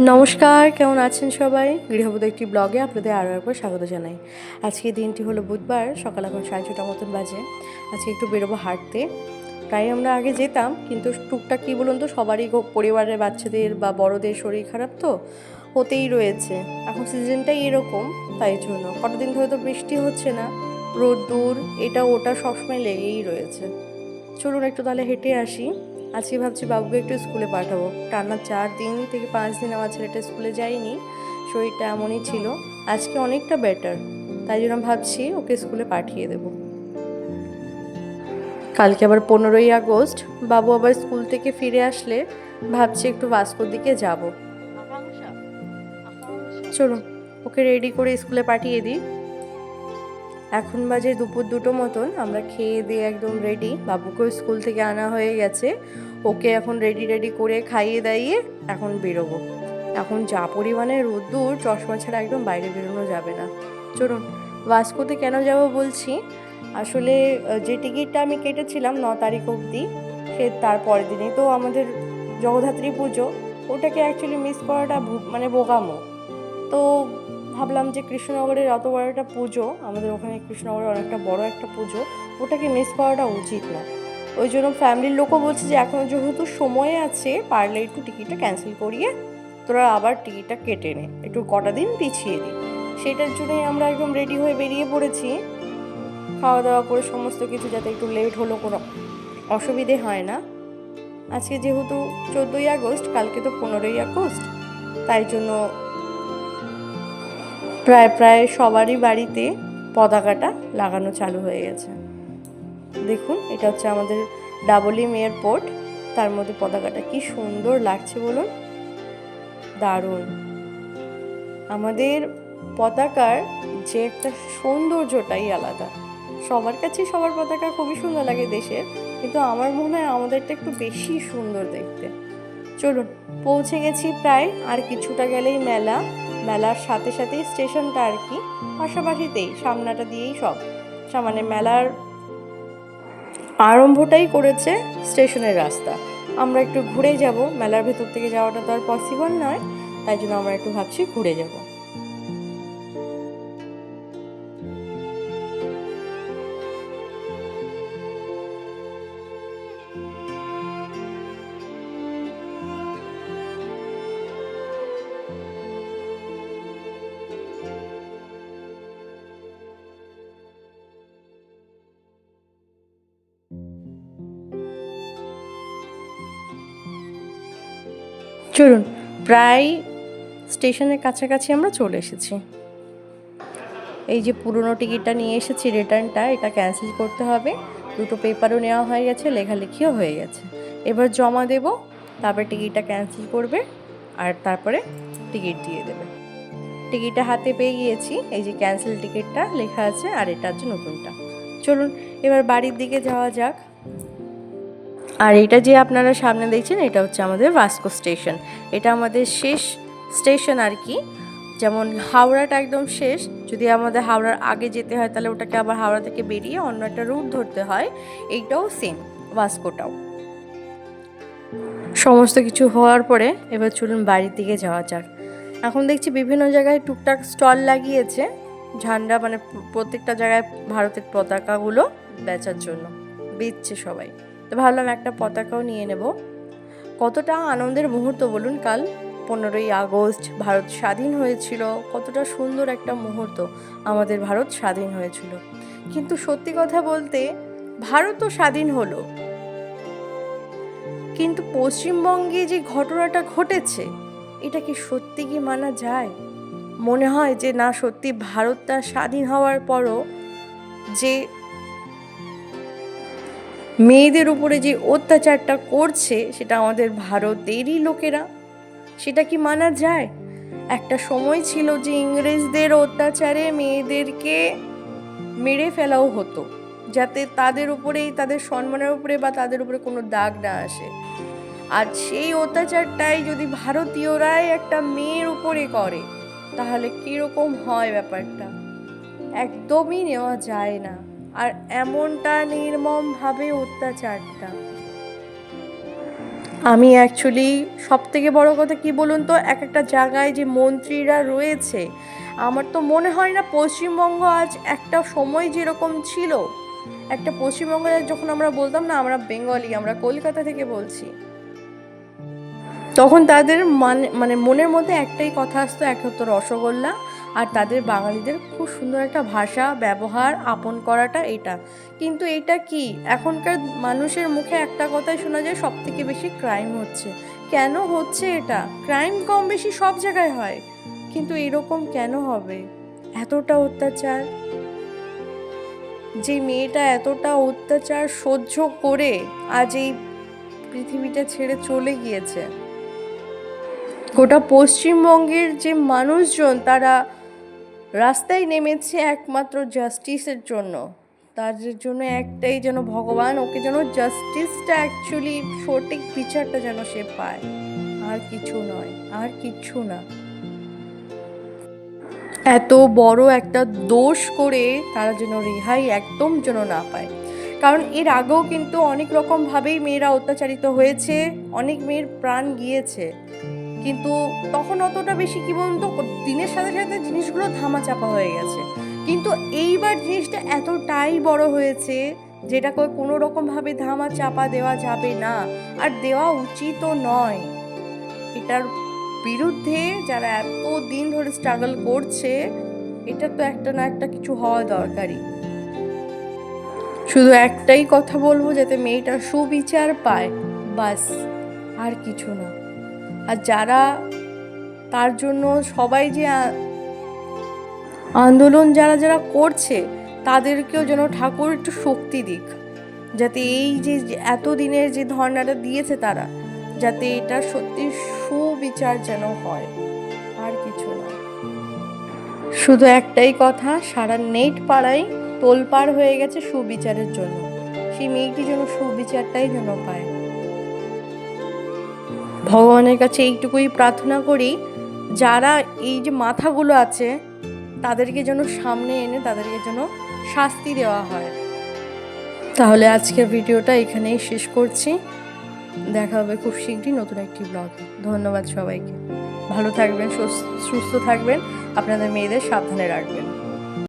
নমস্কার, কেমন আছেন সবাই? গৃহবধূ একটি ব্লগে আপনাদের আরও একবার স্বাগত জানাই। আজকে দিনটি হলো বুধবার, সকাল এখন সাড়ে ছটা মতন বাজে। আজকে একটু বেরোবো হাঁটতে। প্রায় আমরা আগে যেতাম, কিন্তু টুকটাক কী বলুন তো, সবারই পরিবারের বাচ্চাদের বা বড়দের শরীর খারাপ তো, হতেই রয়েছে। এখন সিজনটাই এরকম, তাই জন্য। কটা দিন ধরে তো বৃষ্টি হচ্ছে না, রোদ্দুর, এটা ওটা সবসময় লেগেই রয়েছে। চলুন একটু তাহলে হেঁটে আসি। আজকে ভাবছি বাবুকে একটু স্কুলে পাঠাবো। টানা চার দিন থেকে পাঁচ দিন আমার ছেলেটা স্কুলে যায়নি, শরীরটা এমনই ছিল। আজকে অনেকটা বেটার তাই জন্য ভাবছি ওকে স্কুলে পাঠিয়ে দেবো। কালকে আবার পনেরোই আগস্ট, বাবু আবার স্কুল থেকে ফিরে আসলে ভাবছি একটু ভাস্কোর দিকে যাব। চলুন, ওকে রেডি করে স্কুলে পাঠিয়ে দিই। এখন বাজে দুপুর দুটো মতন, আমরা খেয়ে দিয়ে একদম রেডি বাবুকেও স্কুল থেকে আনা হয়ে গেছে। ওকে এখন রেডি রেডি করে খাইয়ে দাইয়ে এখন বেরোবো। এখন যা পরিমাণে রোদ্দুর, চশমা ছাড়া একদম বাইরে বেরোনো যাবে না। চলুন, ভাস্কোতে কেন যাব বলছি? আসলে যে টিকিটটা আমি কেটেছিলাম ন তারিখ অবধি, সে তার পরের দিনই তো আমাদের জগদ্ধাত্রী পুজো, ওটাকে অ্যাকচুয়ালি মিস করাটা মানে বোকামো। তো ভাবলাম যে কৃষ্ণনগরের অত বড় একটা পুজো, আমাদের ওখানে কৃষ্ণনগরের অনেকটা বড় একটা পুজো, ওটাকে মিস করাটা উচিত না। ওই জন্য ফ্যামিলির লোকও বলছে যে এখনও যেহেতু সময় আছে, পারলে একটু টিকিটটা ক্যান্সেল করিয়ে তোরা আবার টিকিটটা কেটে নে। একটু কটা দিন পিছিয়ে দিই। সেটার জন্যই আমরা একদম রেডি হয়ে বেরিয়ে পড়েছি। খাওয়া দাওয়া করে সমস্ত কিছু যাতে একটু লেট হলো কোনো অসুবিধে হয় না। আজকে যেহেতু চোদ্দোই আগস্ট, কালকে তো পনেরোই আগস্ট, তাই জন্য প্রায় প্রায় সবারই বাড়িতে পতাকাটা লাগানো চালু হয়ে গেছে। দেখুন, এটা হচ্ছে আমাদের ডাবলিম এয়ারপোর্ট তার মধ্যে পতাকাটা কি সুন্দর লাগছে বলুন। দারুণ। আমাদের পতাকার যে একটা সৌন্দর্যটাই আলাদা। সবার কাছে সবার পতাকা খুবই সুন্দর লাগে দেশের, কিন্তু আমার মনে হয় আমাদেরটা একটু বেশি সুন্দর দেখতে। চলুন, পৌঁছে গেছি প্রায় আর কিছুটা গেলেই মেলা। মেলার সাথে সাথেই স্টেশনটা আর কি। পাশাপাশিতেই সামনাটা দিয়েই সব। সামানে মেলার আরম্ভটাই করেছে স্টেশনের রাস্তা। আমরা একটু ঘুরে যাব। মেলার ভেতর থেকে যাওয়াটা তো আর পসিবল নয়। তাই জন্য আমরা একটু ভাবছি ঘুরে যাব। চলুন, প্রায় স্টেশনের কাছাকাছি আমরা চলে এসেছি। এই যে পুরনো টিকিটটা নিয়ে এসেছি রিটার্নটা, এটা ক্যান্সেল করতে হবে। দুটো পেপারও নেওয়া হয়ে গেছে, লেখালেখিও হয়ে গেছে। এবার জমা দেব, তারপরে টিকিটটা ক্যান্সেল করবে, আর তারপরে টিকিট দিয়ে দেবে। টিকিটটা হাতে পেয়ে গিয়েছি, এই যে ক্যান্সেল টিকিটটা লেখা আছে, আর এটা হচ্ছে নতুনটা। চলুন, এবার বাড়ির দিকে যাওয়া যাক। আর এটা যে আপনারা সামনে দেখছেন, এটা হচ্ছে আমাদের ভাস্কো স্টেশন। এটা আমাদের শেষ স্টেশন আর কি। যেমন হাওড়াটা একদম শেষ। যদি আমাদের হাওড়ার আগে যেতে হয়, তাহলে ওটাকে আবার হাওড়া থেকে বেরিয়ে অন্য একটা রুট ধরতে হয়। এইটাও সেম ভাস্কোটাও। সমস্ত কিছু হওয়ার পরে এবার চলুন বাড়ির দিকে যাওয়া যাক। এখন দেখছি বিভিন্ন জায়গায় টুকটাক স্টল লাগিয়েছে। ঝান্ডা মানে প্রত্যেকটা জায়গায় ভারতের পতাকাগুলো বেচার জন্য। বেচছে সবাই। তো ভাবলাম একটা পতাকাও নিয়ে নেব। কতটা আনন্দের মুহূর্ত বলুন কাল? পনেরোই আগস্ট, ভারত স্বাধীন হয়েছিল। কতটা সুন্দর একটা মুহূর্ত আমাদের ভারত স্বাধীন হয়েছিল। কিন্তু সত্যি কথা বলতে ভারতও স্বাধীন হলো। কিন্তু পশ্চিমবঙ্গে যে ঘটনাটা ঘটেছে, এটা কি সত্যি কি মানা যায়? মনে হয় যে না, সত্যি ভারতটা স্বাধীন হওয়ার পরও যে মেয়েদের উপরে যে অত্যাচারটা করছে, সেটা আমাদের ভারতেরই লোকেরা। সেটা কি মানা যায়? একটা সময় ছিল যে ইংরেজদের অত্যাচারে মেয়েদেরকে মেরে ফেলাও হতো, যাতে তাদের উপরেই, তাদের সম্মানের উপরে বা তাদের উপরে কোনো দাগ না আসে। আর সেই অত্যাচারটাই যদি ভারতীয়রাই একটা মেয়ের উপরে করে, তাহলে কীরকম হয় ব্যাপারটা? একদমই নেওয়া যায় না। আর এমনটা নির্মমভাবে অত্যাচারটা। আমি অ্যাকচুয়ালি সব থেকে বড় কথা কি বলুন তো, এক একটা জায়গায় যে মন্ত্রীরা রয়েছে, আমার তো মনে হয় না পশ্চিমবঙ্গ আজ একটা সময় যেরকম ছিল, একটা পশ্চিমবঙ্গে যখন আমরা বলতাম না আমরা বেঙ্গলি, আমরা কলকাতা থেকে বলছি, তখন তাদের মানে মানে মনের মধ্যে একটাই কথা আসতো, এক হতো রসগোল্লা আর তাদের বাঙালিদের খুব সুন্দর একটা ভাষা, ব্যবহার, আপন করাটা এটা। কিন্তু এটা কি? এখনকার মানুষের মুখে একটা কথাই শোনা যায় সব থেকে বেশি ক্রাইম হচ্ছে। কেন হচ্ছে এটা? ক্রাইম কম বেশি সব জায়গায় হয়। কিন্তু এরকম কেন হবে? এতটা অত্যাচার? যে মেয়েটা এতটা অত্যাচার সহ্য করে আজ এই পৃথিবীটা ছেড়ে চলে গিয়েছে। গোটা পশ্চিমবঙ্গের যে মানুষজন, তারা রাস্তায় নেমেছে একমাত্র জাস্টিসের জন্য। তাদের জন্য একটাই যেন ভগবান, ওকে যেন জাস্টিসটা অ্যাকচুয়ালি সঠিক বিচারটা যেন সে পায়। আর কিছু নয়, আর কিচ্ছু না। এত বড় একটা দোষ করে তারা যেন রেহাই একদম যেন না পায়। কারণ এর আগেও কিন্তু অনেক রকমভাবেই মেয়েরা অত্যাচারিত হয়েছে, অনেক মেয়ের প্রাণ গিয়েছে। কিন্তু তখন অতটা বেশি কি বলুন তো, দিনের সাথে সাথে জিনিসগুলো ধামাচাপা হয়ে গেছে। কিন্তু এইবার জিনিসটা এতটাই বড় হয়েছে, যেটাকে কোনো রকমভাবে ধামা চাপা দেওয়া যাবে না। আর দেওয়া উচিতও নয়। এটার বিরুদ্ধে যারা এত দিন ধরে স্ট্রাগল করছে, এটা তো একটা না একটা কিছু হওয়া দরকারই। শুধু একটাই কথা বলব, যাতে মেয়েটা সুবিচার পায়, বাস, আর কিছু না। আর যারা তার জন্য সবাই যে আন্দোলন যারা যারা করছে, তাদেরকেও যেন ঠাকুর একটু শক্তি দিক। যাতে এই যে যে এত দিনের যে ধর্নাটা দিয়েছে তারা, যাতে এটা সত্যি সুবিচার যেন হয়। আর কিছু না। শুধু একটাই কথা, সারা নেট পাড়ায় তোলপাড় হয়ে গেছে সুবিচারের জন্য। সেই মেয়েটি যেন সুবিচারটাই যেন পায়। ভগবানের কাছে এইটুকুই প্রার্থনা করি, যারা এই যে মাথাগুলো আছে, তাদেরকে যেন সামনে এনে তাদেরকে যেন শাস্তি দেওয়া হয়। তাহলে আজকের ভিডিওটা এখানেই শেষ করছি। দেখা হবে খুব শীঘ্রই নতুন একটি ব্লগ ধন্যবাদ সবাইকে। ভালো থাকবেন সুস- সুস্থ থাকবেন। আপনাদের মেয়েদের সাবধানে রাখবেন।